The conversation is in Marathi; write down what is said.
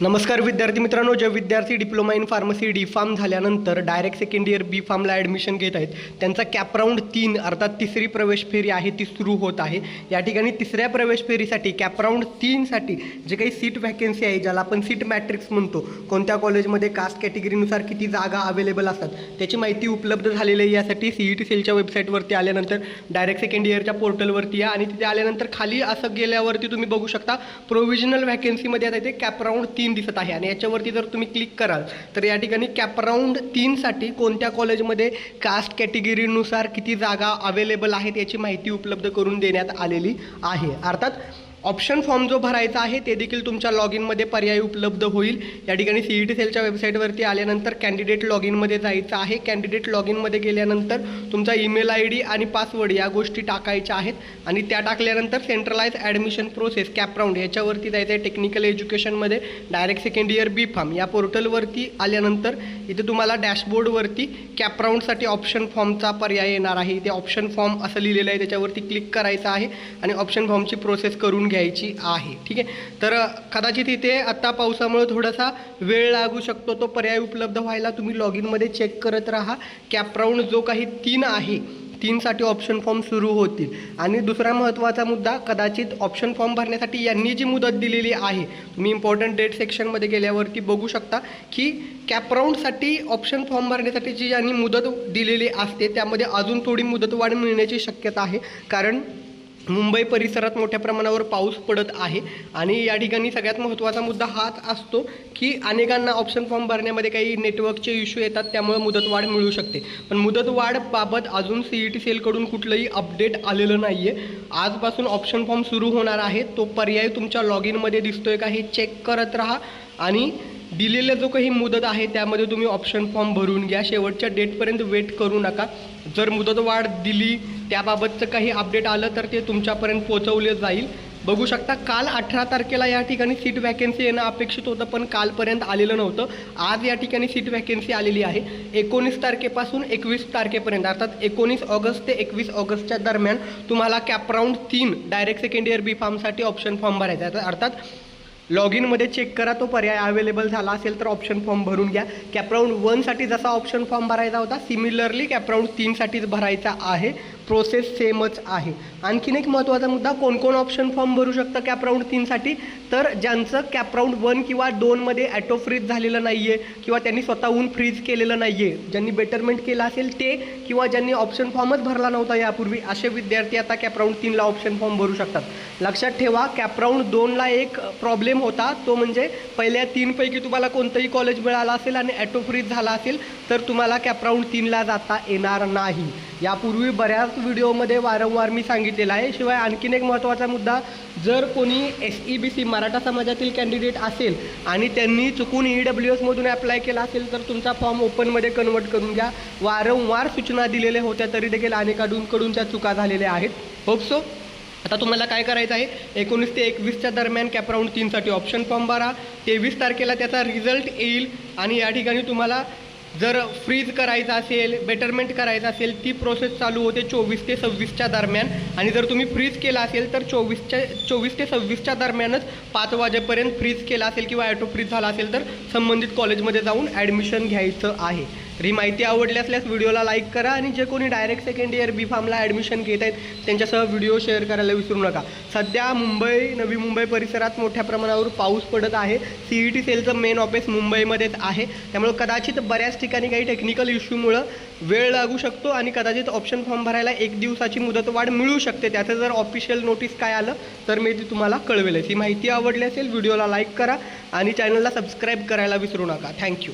नमस्कार विद्यार्थी मित्रांनो जे विद्यार्थी diploma in pharmacy D pharm झाल्यानंतर डायरेक्ट सेकंड इयर बी फार्मला ॲडमिशन घेत आहेत त्यांचा कॅपराऊंड तीन अर्थात तिसरी प्रवेश फेरी आहे ती सुरू होत आहे. या ठिकाणी तिसऱ्या प्रवेश फेरीसाठी कॅपराऊंड तीनसाठी जे काही सीट व्हॅकन्सी आहे ज्याला आपण सीट मॅट्रिक्स म्हणतो कोणत्या कॉलेजमध्ये कास्ट कॅटेगरीनुसार किती जागा अवेलेबल असतात त्याची माहिती उपलब्ध झालेली आहे यासाठी सी ई टी सेलच्या वेबसाईटवरती आल्यानंतर डायरेक्ट सेकंड इयरच्या पोर्टलवरती या आणि तिथे आल्यानंतर खाली असं गेल्यावरती तुम्ही बघू शकता प्रोव्हिजनल व्हॅकन्सीमध्ये आता इथे कॅपराऊंड तीन तीन दिसत आहे आणि याच्यावरती जर तुम्ही क्लिक कराल तर या ठिकाणी कॅप राऊंड तीनसाठी कोणत्या कॉलेजमध्ये कास्ट कॅटेगरीनुसार किती जागा अवेलेबल आहेत याची माहिती उपलब्ध करून देण्यात आलेली आहे. अर्थात ऑप्शन फॉर्म जो भरायचा आहे ते देखील तुमच्या लॉग इनमध्ये पर्याय उपलब्ध होईल. या ठिकाणी सी ई टी सेलच्या वेबसाईटवरती आल्यानंतर कॅन्डिडेट लॉग इनमध्ये जायचं आहे. कॅन्डिडेट लॉग इनमध्ये गेल्यानंतर तुमचा ईमेल आय डी आणि पासवर्ड या गोष्टी टाकायच्या आहेत. आणि त्या टाकल्यानंतर सेंट्रलाइज ॲडमिशन प्रोसेस कॅपराऊंड याच्यावरती जायचं आहे टेक्निकल एज्युकेशनमध्ये direct second year B pharm या पोर्टलवरती आल्यानंतर इथे तुम्हाला डॅशबोर्डवरती कॅपराऊंडसाठी ऑप्शन फॉर्मचा पर्याय येणार आहे. इथे ऑप्शन फॉर्म असं लिहिलेलं आहे त्याच्यावरती क्लिक करायचं आहे. आणि ऑप्शन फॉर्मची प्रोसेस करून घ्यायची आहे. ठीक आहे? तर कदाचित इथे आत्ता पावसामुळे थोडासा वेळ लागू शकतो. तो पर्याय उपलब्ध व्हायला तुम्ही लॉग इनमध्ये चेक करत राहा. कॅपराऊंड जो काही तीन आहे तीनसाठी ऑप्शन फॉर्म सुरू होतील. आणि दुसरा महत्त्वाचा मुद्दा कदाचित ऑप्शन फॉर्म भरण्यासाठी यांनी जी मुदत दिलेली आहे तुम्ही इम्पॉर्टंट डेट सेक्शनमध्ये गेल्यावरती बघू शकता की कॅपराऊंडसाठी ऑप्शन फॉर्म भरण्यासाठी जी यांनी मुदत दिलेली असते त्यामध्ये अजून थोडी मुदतवाढ मिळण्याची शक्यता आहे. कारण मुंबई परिसरात मोठ्या प्रमाणावर पाऊस पडत आहे आणि या ठिकाणी सगळ्यात महत्त्वाचा मुद्दा हाच असतो की अनेकांना ऑप्शन फॉर्म भरण्यामध्ये काही नेटवर्कचे इश्यू येतात त्यामुळे मुदतवाढ मिळू शकते. पण मुदतवाढबाबत अजून सी ई टी सेलकडून कुठलंही अपडेट आलेलं नाही आहे आजपासून ऑप्शन फॉर्म सुरू होणार आहे. तो पर्याय तुमच्या लॉग इनमध्ये दिसतोय का हे चेक करत राहा आणि दिलेला जो काही मुदत आहे त्यामध्ये तुम्ही ऑप्शन फॉर्म भरून घ्या. शेवटच्या डेटपर्यंत वेट करू नका. जर मुदतवाढ दिली त्याबाबतचं काही अपडेट आलं तर ते तुमच्यापर्यंत पोहोचवले जाईल. बघू शकता काल अठरा तारखेला या ठिकाणी सीट वॅकन्सी येणं अपेक्षित होतं पण कालपर्यंत आलेलं नव्हतं. आज या ठिकाणी सीट वॅकन्सी आलेली आहे. एकोणीस तारखेपासून एकवीस तारखेपर्यंत अर्थात एकोणीस ऑगस्ट ते एकवीस ऑगस्टच्या दरम्यान तुम्हाला कॅपराऊंड तीन डायरेक्ट सेकंड इयर बी फार्मसाठी ऑप्शन फॉर्म भरायचा आहे. अर्थात लॉग इनमध्ये चेक करा तो पर्याय अवेलेबल झाला असेल तर ऑप्शन फॉर्म भरून घ्या. कॅपराऊंड वनसाठी जसा ऑप्शन फॉर्म भरायचा होता सिमिलरली कॅपराऊंड तीनसाठीच भरायचा आहे. प्रोसेस सेमच आहे. आणखीन एक महत्त्वाचा मुद्दा कोण कोण ऑप्शन फॉर्म भरू शकतं कॅपराऊंड तीनसाठी तर ज्यांचं कॅपराऊंड वन किंवा दोनमध्ये ॲटो फ्रीज झालेलं नाही आहे किंवा त्यांनी स्वतःहून फ्रीज केलेलं नाही आहे ज्यांनी बेटरमेंट केलं असेल ते किंवा ज्यांनी ऑप्शन फॉर्मच भरला नव्हता यापूर्वी असे विद्यार्थी आता कॅपराऊंड तीनला ऑप्शन फॉर्म भरू शकतात. लक्षात ठेवा कॅपराऊंड दोनला एक प्रॉब्लेम होता तो म्हणजे पहिल्या तीनपैकी तुम्हाला कोणतंही कॉलेज मिळालं असेल आणि ॲटो फ्रीज झाला असेल तर तुम्हाला कॅपराऊंड तीनला जाता येणार नाही. यापूर्वी बऱ्याच व्हिडिओमध्ये वारंवार मी सांगितलं सांगितलेलं आहे. शिवाय आणखीन एक महत्त्वाचा मुद्दा जर कोणी S E B C Maratha समाजातील कॅन्डिडेट असेल आणि त्यांनी चुकून ई डब्ल्यू एसमधून अप्लाय केला असेल तर तुमचा फॉर्म ओपनमध्ये कन्वर्ट करून घ्या. वारंवार सूचना दिलेल्या होत्या तरी देखील अनेकांकडून त्या चुका झालेल्या आहेत. होप सो आता तुम्हाला काय करायचं आहे? एकोणीस ते एकवीसच्या दरम्यान कॅपराऊंड तीनसाठी ऑप्शन फॉर्म भरा. तेवीस तारखेला त्याचा रिझल्ट येईल आणि या ठिकाणी तुम्हाला जर फ्रीज करायचं असेल बेटरमेंट करायचं असेल ती प्रोसेस चालू होते चोवीस ते सव्वीसच्या दरम्यान. आणि जर तुम्ही फ्रीज केला असेल तर चोवीसच्या चोवीस ते सव्वीसच्या दरम्यानच पाच वाजेपर्यंत फ्रीज केला असेल किंवा ॲटो फ्रीज झाला असेल तर संबंधित कॉलेजमध्ये जाऊन ॲडमिशन घ्यायचं आहे. तर ही माहिती आवडली असल्यास व्हिडिओला लाईक करा आणि जे कोणी डायरेक्ट सेकंड इयर बी फार्मला ॲडमिशन घेत आहेत त्यांच्यासह व्हिडिओ शेअर करायला विसरू नका. सध्या मुंबई नवी मुंबई परिसरात मोठ्या प्रमाणावर पाऊस पडत आहे. सी ई टी सेलचं मेन ऑफिस मुंबईमध्येच आहे. त्यामुळे कदाचित बऱ्याच ठिकाणी काही टेक्निकल इश्यूमुळं वेळ लागू शकतो आणि कदाचित ऑप्शन फॉर्म भरायला एक दिवसाची मुदतवाढ मिळू शकते. त्याचं जर ऑफिशियल नोटीस काय आलं तर मी ती तुम्हाला कळवेलच. ही माहिती आवडली असेल व्हिडिओला लाईक करा आणि चॅनलला सबस्क्राईब करायला विसरू नका. थँक्यू